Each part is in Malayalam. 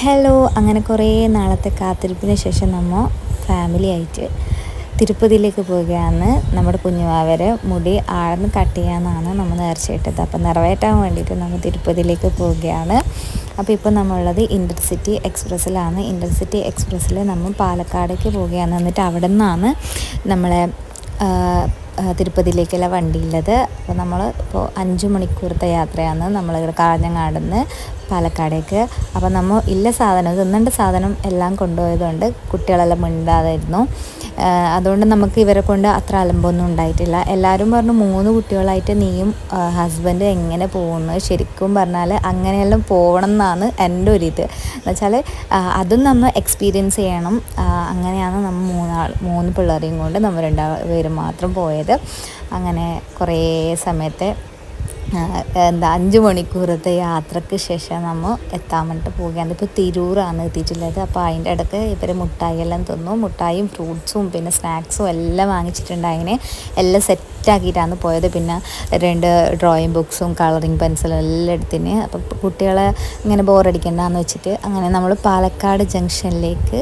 ഹലോ. അങ്ങനെ കുറേ നാളത്തെ കാത്തിരിപ്പിന് ശേഷം നമ്മൾ ഫാമിലി ആയിട്ട് തിരുപ്പതിയിലേക്ക് പോവുകയാണ്. നമ്മുടെ കുഞ്ഞുവാവരെ മുടി ആഴ്ന്ന് കട്ട് ചെയ്യാമെന്നാണ് നമ്മൾ നേർച്ചയിട്ടത് അപ്പോൾ നിറവേറ്റാൻ വേണ്ടിയിട്ട് നമ്മൾ തിരുപ്പതിയിലേക്ക് പോവുകയാണ്. അപ്പോൾ ഇപ്പോൾ നമ്മളുള്ളത് ഇന്റർസിറ്റി എക്സ്പ്രസ്സിലാണ്. ഇന്റർസിറ്റി എക്സ്പ്രസ്സിൽ നമ്മൾ പാലക്കാടേക്ക് പോവുകയാണ്. എന്നിട്ട് അവിടെ നിന്നാണ് നമ്മളെ തിരുപ്പതിയിലേക്കുള്ള വണ്ടിയുള്ളത് അപ്പോൾ നമ്മൾ ഇപ്പോൾ അഞ്ച് മണിക്കൂറത്തെ യാത്രയാണ് നമ്മൾ ഇവിടെ കാഞ്ഞങ്ങാട് നിന്ന് പാലക്കാടേക്ക്. അപ്പോൾ നമ്മൾ ഇല്ല സാധനം തിന്നേണ്ട സാധനം എല്ലാം കൊണ്ടുപോയതുകൊണ്ട് കുട്ടികളെല്ലാം മിണ്ടാതായിരുന്നു. അതുകൊണ്ട് നമുക്ക് ഇവരെ കൊണ്ട് അത്ര അലമ്പൊന്നും ഉണ്ടായിട്ടില്ല. എല്ലാവരും പറഞ്ഞു മൂന്ന് കുട്ടികളായിട്ട് നീയും ഹസ്ബൻഡ് എങ്ങനെ പോകുന്നു? ശരിക്കും പറഞ്ഞാൽ അങ്ങനെയെല്ലാം പോകണം എന്നാണ് എന്റെ ഒരു ഇത്. എന്നുവെച്ചാൽ അതും നമ്മൾ എക്സ്പീരിയൻസ് ചെയ്യണം. അങ്ങനെയാണ് നമ്മൾ മൂന്നാൾ മൂന്ന് പിള്ളേരെയും കൊണ്ട് നമ്മൾ രണ്ടാപേരും മാത്രം പോയത്. അങ്ങനെ കുറേ സമയത്തെ എന്താ അഞ്ച് മണിക്കൂറത്തെ യാത്രയ്ക്ക് ശേഷം നമ്മൾ എത്താൻ വേണ്ടിയിട്ട് പോവുകയാണ്. ഇപ്പോൾ തിരൂറാണ് എത്തിയിട്ടുള്ളത്. അപ്പോൾ അതിന്റെ ഇടയ്ക്ക് ഇവർ മുട്ടായി എല്ലാം തിന്നു. മുട്ടായും ഫ്രൂട്ട്സും പിന്നെ സ്നാക്സും എല്ലാം വാങ്ങിച്ചിട്ടുണ്ടായിനെ. എല്ലാം സെറ്റാക്കിയിട്ടാണ് പോയത്. പിന്നെ രണ്ട് ഡ്രോയിങ് ബുക്സും കളറിങ് പെൻസിലും എല്ലാം എടുത്തിന്. അപ്പോൾ കുട്ടികളെ ഇങ്ങനെ ബോറടിക്കണ്ടെന്ന് വെച്ചിട്ട് അങ്ങനെ നമ്മൾ പാലക്കാട് ജംഗ്ഷനിലേക്ക്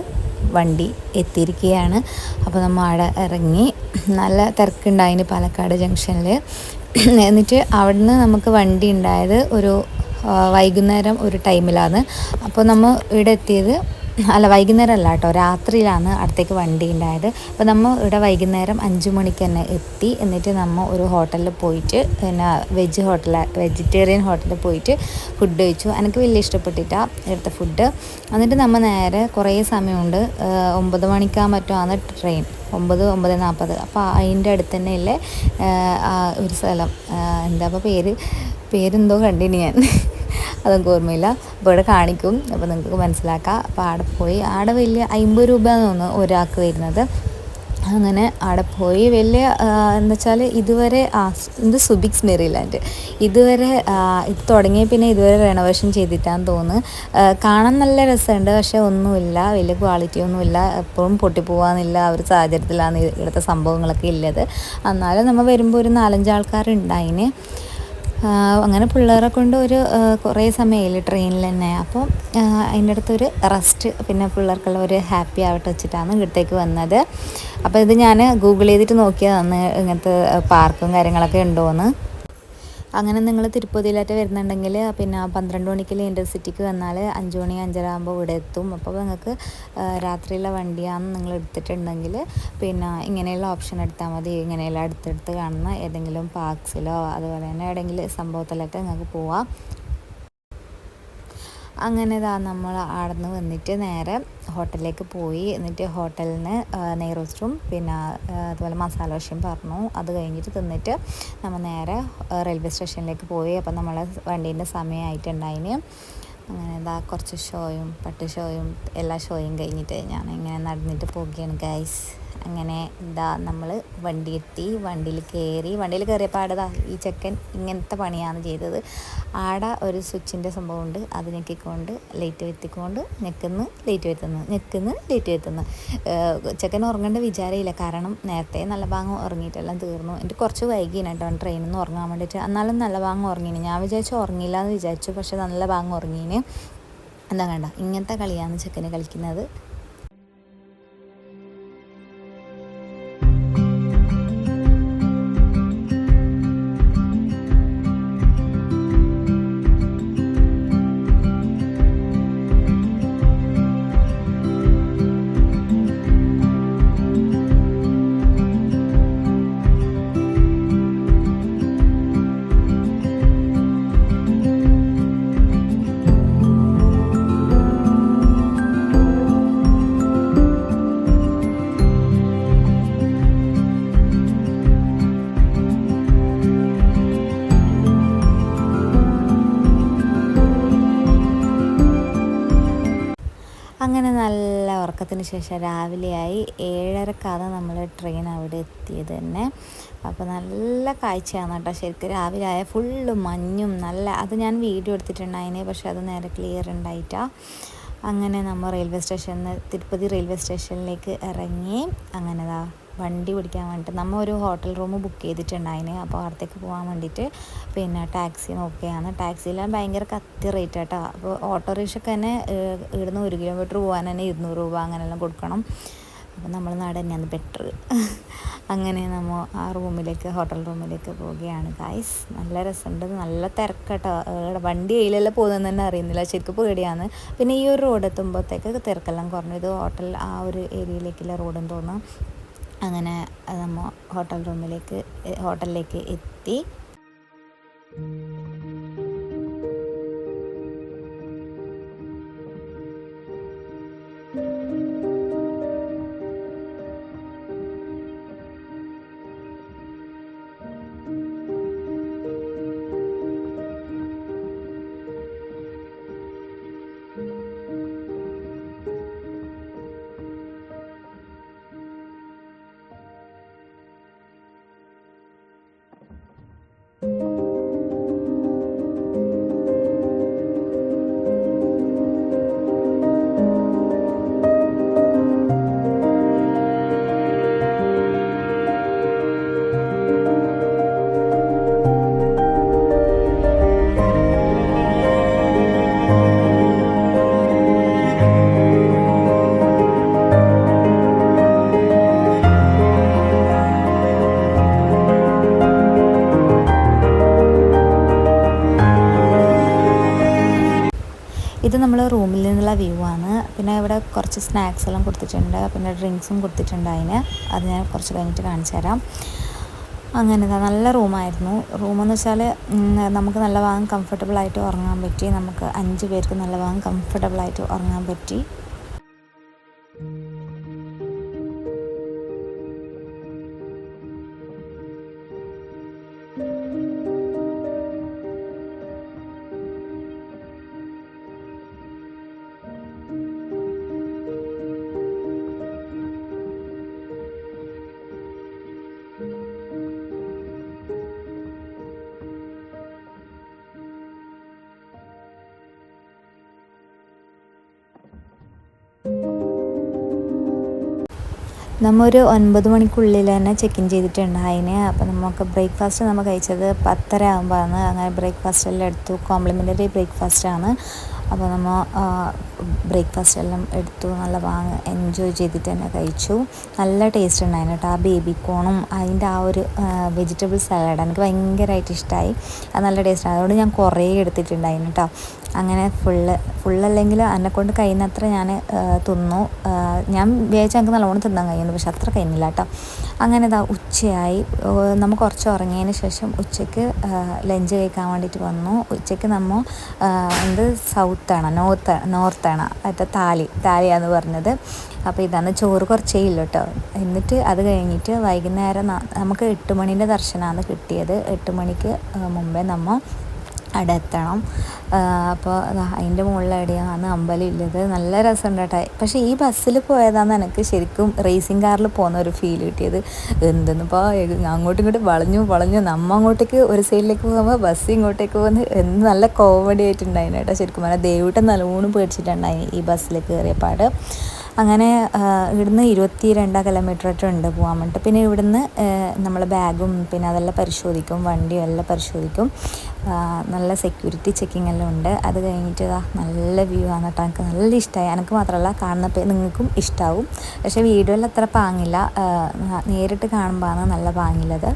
വണ്ടി എത്തിയിരിക്കുകയാണ്. അപ്പോൾ നമ്മൾ അവിടെ ഇറങ്ങി. നല്ല തിരക്കുണ്ടായിന് പാലക്കാട് ജംഗ്ഷനിൽ എന്നിട്ട് അവിടുന്ന് നമുക്ക് വണ്ടി ഉണ്ടായത് ഒരു വൈകുന്നേരം ഒരു ടൈമിലാണ് അപ്പോൾ നമ്മൾ ഇവിടെ എത്തിയത് അല്ല വൈകുന്നേരം അല്ല കേട്ടോ. രാത്രിയിലാണ് അടുത്തേക്ക് വണ്ടി ഉണ്ടായത്. അപ്പോൾ നമ്മൾ ഇവിടെ വൈകുന്നേരം അഞ്ച് മണിക്ക് തന്നെ എത്തി. എന്നിട്ട് നമ്മൾ ഒരു ഹോട്ടലിൽ പോയിട്ട് പിന്നെ വെജ് ഹോട്ടൽ വെജിറ്റേറിയൻ ഹോട്ടലിൽ പോയിട്ട് ഫുഡ് കഴിച്ചു. എനിക്ക് വലിയ ഇഷ്ടപ്പെട്ടിട്ടാണ് ഇവിടുത്തെ ഫുഡ്. എന്നിട്ട് നമ്മൾ നേരെ കുറേ സമയമുണ്ട്. ഒമ്പത് മണിക്കാൻ പറ്റുമാണ് ട്രെയിൻ. ഒമ്പത് ഒമ്പത് നാൽപ്പത് അപ്പോൾ അതിന്റെ അടുത്ത് തന്നെ ഇല്ലേ ആ, ആ ഒരു സ്ഥലം. എന്താ അപ്പോൾ പേര്? പേരെന്തോ കണ്ടിന് ഞാൻ. അതൊന്നും ഓർമ്മയില്ല. അപ്പോൾ ഇവിടെ കാണിക്കും. അപ്പോൾ നിങ്ങൾക്ക് മനസ്സിലാക്കാം. അപ്പോൾ ആടെ പോയി. ആടെ വലിയ അമ്പത് രൂപ തോന്നുന്നു ഒരാൾക്ക് വരുന്നത്. അങ്ങനെ അവിടെ പോയി. വലിയ എന്താ വെച്ചാൽ ഇതുവരെ ഇത് സുബിക്സ് മെറിലാൻഡ് ഇതുവരെ ഇത് തുടങ്ങിയ പിന്നെ ഇതുവരെ റെനോവേഷൻ ചെയ്തിട്ടാന്ന് തോന്നുന്നു. കാണാൻ നല്ല രസമുണ്ട്. പക്ഷേ ഒന്നുമില്ല. വലിയ ക്വാളിറ്റി ഒന്നുമില്ല. എപ്പോഴും പൊട്ടിപ്പോവാന്നില്ല. ഒരു സാഹചര്യത്തിലാണ് ഇവിടുത്തെ സംഭവങ്ങളൊക്കെ ഇല്ലത് എന്നാലും നമ്മൾ വരുമ്പോൾ ഒരു നാലഞ്ച് ആൾക്കാരുണ്ടായിന്. അങ്ങനെ പിള്ളേരെ കൊണ്ട് ഒരു കുറേ സമയമില്ല ട്രെയിനിൽ തന്നെ. അപ്പോൾ അതിന്റെ അടുത്തൊരു റെസ്റ്റ് പിന്നെ പിള്ളേർക്കുള്ള ഒരു ഹാപ്പി ആവട്ടെ വെച്ചിട്ടാണ് ഇവിടത്തേക്ക് വന്നത്. അപ്പോൾ ഇത് ഞാൻ ഗൂഗിൾ ചെയ്തിട്ട് നോക്കിയതാണ് ഇങ്ങനത്തെ പാർക്കും കാര്യങ്ങളൊക്കെ ഉണ്ടോയെന്ന് അങ്ങനെ നിങ്ങൾ തിരുപ്പതിയിലായിട്ട് വരുന്നുണ്ടെങ്കിൽ പിന്നെ പന്ത്രണ്ട് മണിക്ക് ഇന്റർസിറ്റിക്ക് വന്നാൽ അഞ്ച് മണി അഞ്ചര ആകുമ്പോൾ ഇവിടെ എത്തും. അപ്പോൾ നിങ്ങൾക്ക് രാത്രിയിലെ വണ്ടിയാണ് നിങ്ങൾ എടുത്തിട്ടുണ്ടെങ്കിൽ പിന്നെ ഇങ്ങനെയുള്ള ഓപ്ഷൻ എടുത്താൽ മതി. ഇങ്ങനെയുള്ള അടുത്തടുത്ത് കാണുന്ന ഏതെങ്കിലും പാർക്സിലോ അതുപോലെ തന്നെ ഏതെങ്കിലും സംഭവത്തിലൊക്കെ നിങ്ങൾക്ക് പോവാം. അങ്ങനെ ഇതാ നമ്മൾ അവിടെ നിന്ന് വന്നിട്ട് നേരെ ഹോട്ടലിലേക്ക് പോയി. എന്നിട്ട് ഹോട്ടലിന് നെയ്റോസ്റ്റും പിന്നെ അതുപോലെ മസാല ദോശയും പറഞ്ഞു. അത് കഴിഞ്ഞിട്ട് തിന്നിട്ട് നമ്മൾ നേരെ റെയിൽവേ സ്റ്റേഷനിലേക്ക് പോയി. അപ്പം നമ്മളെ വണ്ടീന്റെ സമയമായിട്ടുണ്ടായിന് അങ്ങനെ ഇതാ കുറച്ച് ഷോയും പട്ട് ഷോയും എല്ലാ ഷോയും കഴിഞ്ഞിട്ട് ഞാൻ ഇങ്ങനെ നടന്നിട്ട് പോകുകയാണ് ഗൈസ് അങ്ങനെ എന്താ നമ്മൾ വണ്ടി എത്തി വണ്ടിയിൽ കയറി വണ്ടിയിൽ കയറിയപ്പോൾ ആടതാ ഈ ചെക്കൻ ഇങ്ങനത്തെ പണിയാണ് ചെയ്തത്. ആടെ ഒരു സ്വിച്ചിന്റെ സംഭവമുണ്ട്. അത് ഞെക്കിക്കൊണ്ട് ലൈറ്റ് വെത്തിക്കൊണ്ട് ഞെക്കുന്നു ലൈറ്റ് വരുത്തുന്നു ഞെക്കുന്നു ലൈറ്റ് വരുത്തുന്നു. ചെക്കൻ ഉറങ്ങേണ്ട വിചാരമില്ല. കാരണം നേരത്തെ നല്ല ഭാഗം ഉറങ്ങിയിട്ടെല്ലാം തീർന്നു. എനിക്ക് കുറച്ച് വൈകിയാണ് കേട്ടോ ട്രെയിനിൽ നിന്ന് ഉറങ്ങാൻ വേണ്ടിയിട്ട്. എന്നാലും നല്ല ഭാഗം ഉറങ്ങിയിന് ഞാൻ വിചാരിച്ചു ഉറങ്ങിയില്ല എന്ന് വിചാരിച്ചു. പക്ഷെ നല്ല ഭാഗം ഉറങ്ങിയിന് എന്താ കണ്ട? ഇങ്ങനത്തെ കളിയാണ് ചെക്കന് കളിക്കുന്നത്. ശേഷം രാവിലെയായി ഏഴരക്കാണ് നമ്മൾ ട്രെയിൻ അവിടെ എത്തിയത് തന്നെ. അപ്പോൾ നല്ല കാഴ്ചയാണ് കേട്ടോ. ശരിക്കും രാവിലെ ആയ ഫുള്ള് മഞ്ഞും നല്ല അത് ഞാൻ വീഡിയോ എടുത്തിട്ടുണ്ട് എടുത്തിട്ടുണ്ടായിനെ പക്ഷേ അത് നേരെ ക്ലിയർ ഉണ്ടായിട്ടാണ് അങ്ങനെ നമ്മൾ റെയിൽവേ സ്റ്റേഷനിൽ തിരുപ്പതി റെയിൽവേ സ്റ്റേഷനിലേക്ക് ഇറങ്ങി. അങ്ങനെ വണ്ടി പിടിക്കാൻ വേണ്ടിയിട്ട് നമ്മൾ ഒരു ഹോട്ടൽ റൂം ബുക്ക് ചെയ്തിട്ടുണ്ടായിന് അപ്പോൾ അവിടത്തേക്ക് പോകാൻ വേണ്ടിയിട്ട് പിന്നെ ടാക്സി നോക്കുകയാണ്. ടാക്സിയിലാണ് ഭയങ്കര കത്തി റേറ്റ് കേട്ടോ. അപ്പോൾ ഓട്ടോറിക്ഷയ്ക്ക് തന്നെ ഇവിടുന്ന് ഒരു കിലോമീറ്റർ പോകാൻ തന്നെ ഇരുന്നൂറ് രൂപ അങ്ങനെയെല്ലാം കൊടുക്കണം. അപ്പോൾ നമ്മൾ നാട് തന്നെയാണ് ബെറ്റർ അങ്ങനെ നമ്മൾ ആ റൂമിലേക്ക് ഹോട്ടൽ റൂമിലേക്ക് പോവുകയാണ് ഗായ്സ് നല്ല രസമുണ്ട്. നല്ല തിരക്കട്ടോ വണ്ടി കയ്യിലെല്ലാം പോകുന്നതെന്ന് തന്നെ അറിയുന്നില്ല. ശരിക്കും പേടിയാണ്. പിന്നെ ഈ ഒരു റോഡ് എത്തുമ്പോഴത്തേക്ക് തിരക്കെല്ലാം കുറഞ്ഞു. ഇത് ഹോട്ടൽ ആ ഒരു ഏരിയയിലേക്കുള്ള റോഡെന്ന് തോന്നുന്നു. അങ്ങനെ നമ്മൾ ഹോട്ടൽ റൂമിലേക്ക് ഹോട്ടലിലേക്ക് എത്തി. ഇത് നമ്മൾ റൂമിൽ നിന്നുള്ള വ്യൂ ആണ്. പിന്നെ ഇവിടെ കുറച്ച് സ്നാക്സ് എല്ലാം കൊടുത്തിട്ടുണ്ട്. പിന്നെ ഡ്രിങ്ക്സും കൊടുത്തിട്ടുണ്ട് അതിന്. അത് ഞാൻ കുറച്ച് കഴിഞ്ഞിട്ട് കാണിച്ചു തരാം. അങ്ങനെ നല്ല റൂമായിരുന്നു റൂമെന്ന് വെച്ചാൽ നമുക്ക് നല്ല ഭാഗം കംഫർട്ടബിളായിട്ട് ഉറങ്ങാൻ പറ്റി. നമുക്ക് അഞ്ച് പേർക്ക് നല്ല ഭാഗം കംഫർട്ടബിളായിട്ട് ഉറങ്ങാൻ പറ്റി. നമ്മ ഒരു ഒൻപത് മണിക്കുള്ളിൽ തന്നെ ചെക്ക് ഇൻ ചെയ്തിട്ടുണ്ട് അതിന് അപ്പോൾ നമുക്ക് ബ്രേക്ക്ഫാസ്റ്റ് നമ്മൾ കഴിച്ചത് പത്തര ആകുമ്പോഴാണ് അങ്ങനെ ബ്രേക്ക്ഫാസ്റ്റ് എല്ലാം എടുത്തു. കോംപ്ലിമെന്ററി ബ്രേക്ക്ഫാസ്റ്റ് ആണ്. അപ്പോൾ നമ്മൾ ബ്രേക്ക്ഫാസ്റ്റ് എല്ലാം എടുത്തു നല്ല വാങ്ങ എൻജോയ് ചെയ്തിട്ട് തന്നെ കഴിച്ചു. നല്ല ടേസ്റ്റ് ഉണ്ടായിരുന്നു കേട്ടോ ആ ബേബി കോണും അതിന്റെ ആ ഒരു വെജിറ്റബിൾ സലാഡ് എനിക്ക് ഭയങ്കരമായിട്ട് ഇഷ്ടമായി അത് നല്ല ടേസ്റ്റ് അതുകൊണ്ട് ഞാൻ കുറേ എടുത്തിട്ടുണ്ടായിരുന്നു കേട്ടോ. അങ്ങനെ ഫുള്ള് ഫുള്ളല്ലെങ്കിൽ എന്നെ കൊണ്ട് കഴിയുന്നത്ര ഞാൻ തിന്നു. ഞാൻ വിചാരിച്ചാൽ എനിക്ക് നല്ലോണം തിന്നാൻ കഴിയുന്നു പക്ഷെ അത്ര കഴിയുന്നില്ല കേട്ടോ. അങ്ങനെ ഇതാ ഉച്ചയായി. നമ്മൾ കുറച്ച് ഉറങ്ങിയതിന് ശേഷം ഉച്ചയ്ക്ക് ലഞ്ച് കഴിക്കാൻ വേണ്ടിയിട്ട് വന്നു. ഉച്ചയ്ക്ക് നമ്മൾ എന്ത് സൗത്താണ് നോർത്ത് നോർത്ത് നോർത്താണ് മറ്റേ താലി താലിയാന്ന് പറഞ്ഞത്. അപ്പോൾ ഇതാണ് ചോറ് കുറച്ചേ ഇല്ല കേട്ടോ എന്നിട്ട് അത് കഴിഞ്ഞിട്ട് വൈകുന്നേരം നമുക്ക് എട്ട് മണീന്റെ ദർശനമാണ് കിട്ടിയത്. എട്ട് മണിക്ക് മുമ്പേ നമ്മൾ അവിടെ എത്തണം അപ്പോൾ അതിന്റെ മുകളിൽ എവിടെയാണ് അമ്പലം ഉള്ളത് നല്ല രസമുണ്ട് കേട്ടോ. പക്ഷേ ഈ ബസ്സിൽ പോയതാണ് എനിക്ക് ശരിക്കും റേസിംഗ് കാറിൽ പോകുന്ന ഒരു ഫീൽ കിട്ടിയത്. എന്തെന്നിപ്പോൾ അങ്ങോട്ടും ഇങ്ങോട്ടും വളഞ്ഞു വളഞ്ഞു. നമ്മ അങ്ങോട്ടേക്ക് ഒരു സൈഡിലേക്ക് പോകുമ്പോൾ ബസ് ഇങ്ങോട്ടേക്ക് പോകുന്ന എന്ത് നല്ല കോമഡി ആയിട്ടുണ്ടായിരുന്നു കേട്ടോ. ശരിക്കും പറഞ്ഞാൽ ദേവിട്ടം നല്ലോണം പേടിച്ചിട്ടുണ്ടായി ഈ ബസ്സിൽ പാട്. അങ്ങനെ ഇവിടുന്ന് ഇരുപത്തി രണ്ട് കിലോമീറ്റർ ആയിട്ട് ഉണ്ട് പോകാൻ വേണ്ടിയിട്ട് പിന്നെ ഇവിടുന്ന് നമ്മൾ ബാഗും പിന്നെ അതെല്ലാം പരിശോധിക്കും വണ്ടിയും എല്ലാം പരിശോധിക്കും. നല്ല സെക്യൂരിറ്റി ചെക്കിംഗ് എല്ലാം ഉണ്ട്. അത് കഴിഞ്ഞിട്ട് നല്ല വ്യൂ ആണ് കേട്ടോ. എനിക്ക് നല്ല ഇഷ്ടമായി എനിക്ക് മാത്രമല്ല കാണുന്നപ്പോൾ നിങ്ങൾക്കും ഇഷ്ടമാവും പക്ഷേ വീഡിയോയിൽ അത്ര പാങ്ങില്ല. നേരിട്ട് കാണുമ്പോഴാണ് നല്ല പാങ്ങില്ലത്.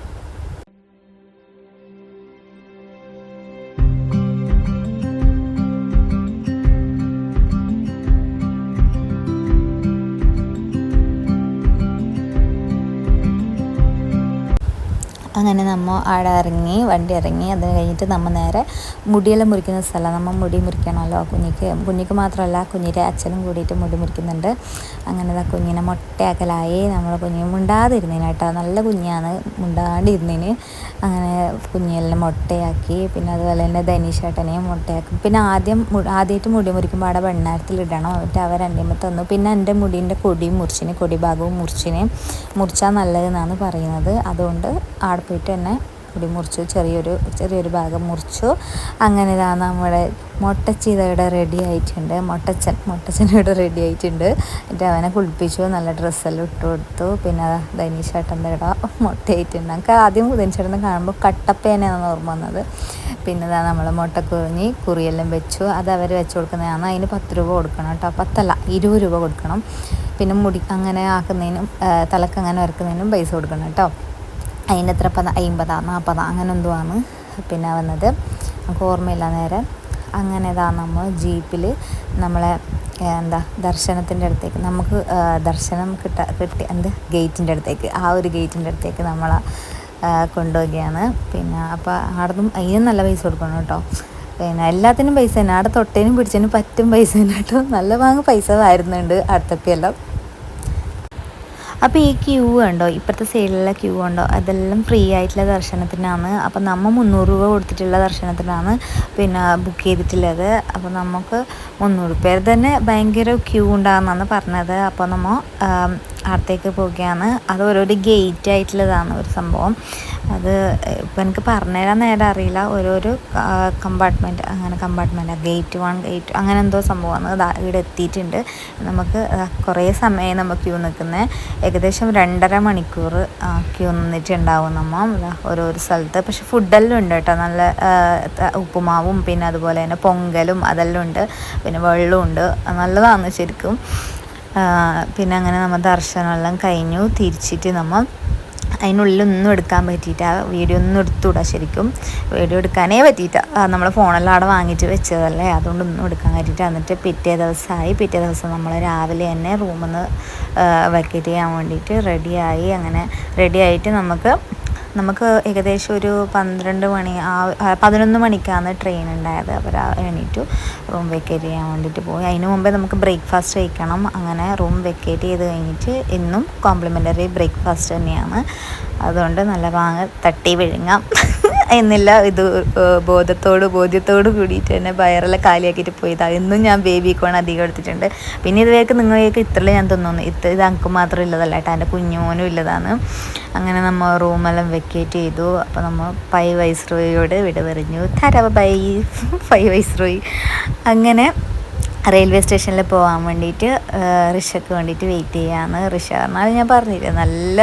അങ്ങനെ നമ്മൾ അവിടെ ഇറങ്ങി വണ്ടി ഇറങ്ങി അത് കഴിഞ്ഞിട്ട് നമ്മൾ നേരെ മുടിയെല്ലാം മുറിക്കുന്ന സ്ഥലം. നമ്മൾ മുടി മുറിക്കണമല്ലോ കുഞ്ഞിക്ക്. കുഞ്ഞിക്ക് മാത്രമല്ല കുഞ്ഞിന്റെ അച്ഛനും കൂടിയിട്ട് മുടി മുറിക്കുന്നുണ്ട്. അങ്ങനെ കുഞ്ഞിനെ മുട്ടയാക്കലായി നമ്മൾ കുഞ്ഞിന് മുണ്ടാതിരുന്നതിന് കേട്ടോ. നല്ല കുഞ്ഞാണ് മുണ്ടാണ്ടിരുന്നതിന് അങ്ങനെ കുഞ്ഞെല്ലാം മുട്ടയാക്കി പിന്നെ അതുപോലെ തന്നെ ധനീഷേട്ടനെയും മുട്ടയാക്കും. പിന്നെ ആദ്യം ആദ്യമായിട്ട് മുടി മുറിക്കുമ്പോൾ അവിടെ വെണ്ണാരത്തിലിടണം എന്നിട്ട് അവർ എന്റെ തന്നു. പിന്നെ എന്റെ മുടീന്റെ കൊടിയും മുറിച്ചിന് കൊടി ഭാഗവും മുറിച്ചിന്. മുറിച്ചാൽ നല്ലതെന്നാണ് പറയുന്നത്. അതുകൊണ്ട് അവിടെ പോയിട്ട് തന്നെ കൂടി മുറിച്ചു ചെറിയൊരു ചെറിയൊരു ഭാഗം മുറിച്ചു. അങ്ങനെ ഇതാ നമ്മുടെ മുട്ടച്ചീത ഇവിടെ റെഡി ആയിട്ടുണ്ട്. മുട്ടച്ചൻ മുട്ടച്ചൻ ഇവിടെ റെഡി ആയിട്ടുണ്ട്. എന്നിട്ട് അവനെ കുളിപ്പിച്ചു നല്ല ഡ്രസ്സെല്ലാം ഇട്ട് കൊടുത്തു. പിന്നെ ധനീഷേട്ടന്റെ ഇട മുട്ടയായിട്ടുണ്ട്. നമുക്ക് ആദ്യം ബുധനിച്ചേട്ടനെ കാണുമ്പോൾ കട്ടപ്പേനെയാണ് ഓർമ്മ വന്നത്. പിന്നെ ഇതാ നമ്മൾ മുട്ട കുറിഞ്ഞി കുറിയെല്ലാം വെച്ചു. അത് അവർ വെച്ച് കൊടുക്കുന്നതാണ്. അതിന് പത്ത് രൂപ കൊടുക്കണം കേട്ടോ. പത്തല്ല ഇരുപത് രൂപ കൊടുക്കണം. പിന്നെ മുടി അങ്ങനെ ആക്കുന്നതിനും തലക്കങ്ങനെ വരക്കുന്നതിനും പൈസ കൊടുക്കണം കേട്ടോ. അതിന് എത്ര പത അമ്പതാ നാൽപ്പതാ അങ്ങനെ എന്തോ ആണ് പിന്നെ വന്നത്. നമുക്ക് ഓർമ്മയില്ല നേരെ. അങ്ങനെ ഇതാ നമ്മൾ ജീപ്പിൽ നമ്മളെ എന്താ ദർശനത്തിന്റെ അടുത്തേക്ക് നമുക്ക് ദർശനം കിട്ട കിട്ടി എന്ത്? ഗേറ്റിന്റെ അടുത്തേക്ക്. ആ ഒരു ഗേറ്റിന്റെ അടുത്തേക്ക് നമ്മളെ കൊണ്ടുപോവുകയാണ്. പിന്നെ അപ്പോൾ അവിടുന്ന് അതിനും നല്ല പൈസ കൊടുക്കണം കേട്ടോ. പിന്നെ എല്ലാത്തിനും പൈസ തന്നെ. അവിടെ തൊട്ടേനും പിടിച്ചതിനും പറ്റും പൈസ തന്നെ കേട്ടോ. നല്ല വാങ്ങ് പൈസ വരുന്നുണ്ട് അടുത്തൊക്കെ എല്ലാം. അപ്പോൾ ഈ ക്യൂ ഉണ്ടോ ഇപ്പോഴത്തെ സൈഡിലുള്ള ക്യൂ ഉണ്ടോ അതെല്ലാം ഫ്രീ ആയിട്ടുള്ള ദർശനത്തിനാണ്. അപ്പോൾ നമ്മൾ മുന്നൂറ് രൂപ കൊടുത്തിട്ടുള്ള ദർശനത്തിനാണ് പിന്നെ ബുക്ക് ചെയ്തിട്ടുള്ളത്. അപ്പോൾ നമുക്ക് മുന്നൂറ് പേർ തന്നെ ഭയങ്കര ക്യൂ ഉണ്ടാകുന്നതാണ് പറഞ്ഞത്. അപ്പോൾ നമ്മൾ അടുത്തേക്ക് പോവുകയാണ്. അത് ഓരോരു ഗേറ്റ് ആയിട്ടുള്ളതാണ് ഒരു സംഭവം. അത് ഇപ്പം എനിക്ക് പറഞ്ഞുതരാൻ നേരം അറിയില്ല. ഓരോരോ കമ്പാർട്ട്മെന്റ് അങ്ങനെ കമ്പാർട്ട്മെന്റ് ഗേറ്റ് വൺ ഗേറ്റ് അങ്ങനെ എന്തോ സംഭവമാണ്. ഇവിടെ എത്തിയിട്ടുണ്ട്. നമുക്ക് കുറേ സമയം നമുക്ക് ക്യൂ നിൽക്കുന്നത് ഏകദേശം രണ്ടര മണിക്കൂർ ക്യൂ നിന്നിട്ടുണ്ടാവും നമ്മൾ ഓരോരോ സ്ഥലത്ത്. പക്ഷെ ഫുഡെല്ലാം ഉണ്ട് കേട്ടോ. നല്ല ഉപ്പുമാവും പിന്നെ അതുപോലെ തന്നെ പൊങ്കലും അതെല്ലാം ഉണ്ട്. പിന്നെ വെള്ളവും ഉണ്ട്. നല്ലതാണ് ശരിക്കും. പിന്നെ അങ്ങനെ നമ്മൾ ദർശനമെല്ലാം കഴിഞ്ഞു. തിരിച്ചിട്ട് നമ്മൾ അതിനുള്ളിലൊന്നും എടുക്കാൻ പറ്റിയിട്ട് വീഡിയോ ഒന്നും എടുത്തുകൂടാ ശരിക്കും. വീഡിയോ എടുക്കാനേ പറ്റിയിട്ട നമ്മൾ ഫോണെല്ലാം അവിടെ വാങ്ങിയിട്ട് വെച്ചതല്ലേ? അതുകൊണ്ട് ഒന്നും എടുക്കാൻ പറ്റിയിട്ട് എന്നിട്ട് പിറ്റേ ദിവസമായി പിറ്റേ ദിവസം നമ്മൾ രാവിലെ തന്നെ റൂമിൽ നിന്ന് വെക്കേറ്റ് ചെയ്യാൻ വേണ്ടിയിട്ട് റെഡിയായി അങ്ങനെ റെഡിയായിട്ട് നമുക്ക് നമുക്ക് ഏകദേശം ഒരു പന്ത്രണ്ട് മണി ആ പതിനൊന്ന് മണിക്കാണ് ട്രെയിൻ ഉണ്ടായത്. അപ്പോൾ എണീറ്റു റൂം വെക്കേറ്റ് ചെയ്യാൻ വേണ്ടിയിട്ട് പോയി. അതിന് മുമ്പേ നമുക്ക് ബ്രേക്ക്ഫാസ്റ്റ് കഴിക്കണം അങ്ങനെ റൂം വെക്കേറ്റ് ചെയ്ത് കഴിഞ്ഞിട്ട് ഇന്നും കോംപ്ലിമെന്ററി ബ്രേക്ക്ഫാസ്റ്റ് തന്നെയാണ്. അതുകൊണ്ട് നല്ല വാങ്ങ തട്ടി വിഴുങ്ങാം. എന്നില്ല. ഇത് ബോധത്തോട് ബോധ്യത്തോട് കൂടിയിട്ട് തന്നെ വയറെല്ലാം കാലിയാക്കിയിട്ട് പോയതാണ് എന്നും ഞാൻ ബേബി കോൺ അധികം എടുത്തിട്ടുണ്ട്. പിന്നെ ഇതുവരെയൊക്കെ നിങ്ങൾക്ക് ഇത്രയും ഞാൻ തിന്നുന്നു. ഇത്ര ഇത് അങ്ക് മാത്രം ഉള്ളതല്ല കേട്ടോ. എന്റെ കുഞ്ഞുമോനും ഇല്ലതാണ്. അങ്ങനെ നമ്മൾ റൂമെല്ലാം വെക്കേറ്റ് ചെയ്തു. അപ്പോൾ നമ്മൾ ഫൈവ് പൈ റോയിയോട് വിട പറഞ്ഞു. തരവ ബൈ. Five viceroy. അങ്ങനെ റെയിൽവേ സ്റ്റേഷനിൽ പോകാൻ വേണ്ടിയിട്ട് റിഷയ്ക്ക് വേണ്ടിയിട്ട് വെയിറ്റ് ചെയ്യാമെന്ന് റിഷ പറഞ്ഞാൽ ഞാൻ പറഞ്ഞില്ല നല്ല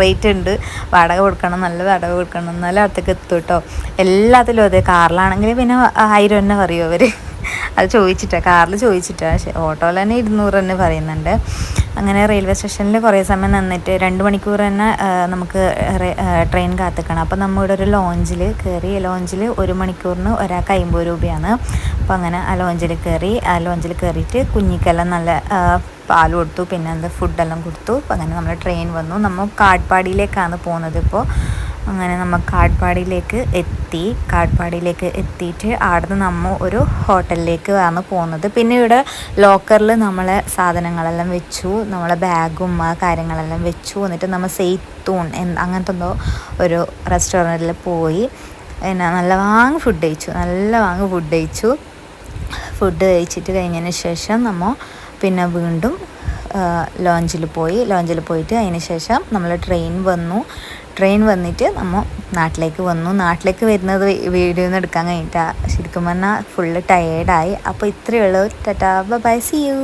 റേറ്റ് ഉണ്ട്. വാടക കൊടുക്കണം നല്ല വാടക കൊടുക്കണം. എന്നാലും അടുത്തേക്ക് എത്തും കേട്ടോ എല്ലാത്തിലും അതെ കാറിലാണെങ്കിൽ പിന്നെ ആയിരം തന്നെ പറയും അവർ അത് ചോദിച്ചിട്ടാ കാറിൽ ചോദിച്ചിട്ടാ. പക്ഷേ ഓട്ടോയിൽ തന്നെ ഇരുന്നൂറ് തന്നെ പറയുന്നുണ്ട്. അങ്ങനെ റെയിൽവേ സ്റ്റേഷനിൽ കുറേ സമയം നിന്നിട്ട് രണ്ട് മണിക്കൂർ തന്നെ നമുക്ക് ട്രെയിൻ കാത്തിക്കണം. അപ്പോൾ നമ്മുടെ ഒരു ലോഞ്ചിൽ കയറി ലോഞ്ചിൽ ഒരു മണിക്കൂറിന് ഒരാൾക്ക് അമ്പത് രൂപയാണ്. അപ്പോൾ അങ്ങനെ ആ ലോഞ്ചിൽ കയറി ആ ലോഞ്ചിൽ കയറിയിട്ട് കുഞ്ഞിക്കെല്ലാം നല്ല പാൽ കൊടുത്തു പിന്നെ എന്താ ഫുഡെല്ലാം കൊടുത്തു. അങ്ങനെ നമ്മൾ ട്രെയിൻ വന്നു. നമ്മൾ കാട്ട്പാടിയിലേക്കാണ് പോകുന്നത് ഇപ്പോൾ അങ്ങനെ നമ്മൾ കാട്ട്പാടിയിലേക്ക് എത്തി. കാട്ട്പാടിയിലേക്ക് എത്തിയിട്ട് അവിടുന്ന് നമ്മൾ ഒരു ഹോട്ടലിലേക്ക് ആണ് പോകുന്നത് പിന്നെ ഇവിടെ ലോക്കറിൽ നമ്മളെ സാധനങ്ങളെല്ലാം വെച്ചു. നമ്മളെ ബാഗും ആ കാര്യങ്ങളെല്ലാം വെച്ചു. എന്നിട്ട് നമ്മൾ സെയ്ത്തൂൺ അങ്ങനത്തെ എന്തോ ഒരു റെസ്റ്റോറന്റിൽ പോയി. പിന്നെ നല്ല വാങ്ങ് ഫുഡ് കഴിച്ചു. നല്ല വാങ്ങ് ഫുഡ് കഴിച്ചു. ഫുഡ് കഴിച്ചിട്ട് കഴിഞ്ഞതിന് ശേഷം നമ്മൾ പിന്നെ വീണ്ടും ലോഞ്ചിൽ പോയി. ലോഞ്ചിൽ പോയിട്ട് അതിന് ശേഷം നമ്മൾ ട്രെയിൻ വന്നു. ട്രെയിൻ വന്നിട്ട് നമ്മൾ നാട്ടിലേക്ക് വന്നു. നാട്ടിലേക്ക് വരുന്നത് വീഡിയോ ഒന്നും എടുക്കാൻ കഴിഞ്ഞിട്ടാണ് ശരിക്കും പറഞ്ഞാൽ ഫുള്ള് ടയേർഡായി അപ്പോൾ ഇത്രയേ ഉള്ളൂ. Tata bye C U